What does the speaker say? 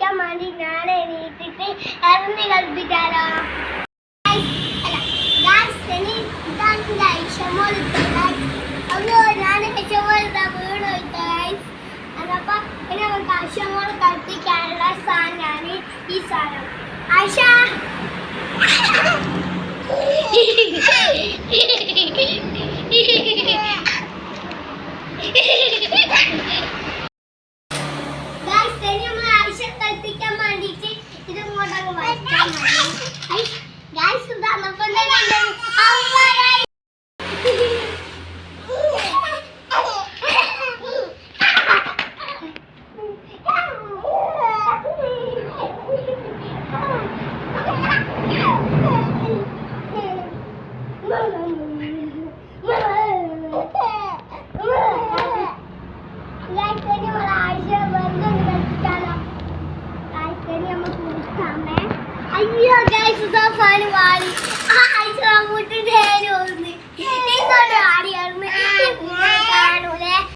കളിപ്പിക്കാൻ വേണ്ടി ഞാൻ എണീറ്റിട്ട് ഇറങ്ങി കളിപ്പിച്ചാലോ Guys, അല്ല, guys, ഇനി ഇതാണ് എന്റെ ഐഷമോൾ ഇട്ടത്, guys. Mama. Aiyah guys, sudah final hari. Aiyah, selamat.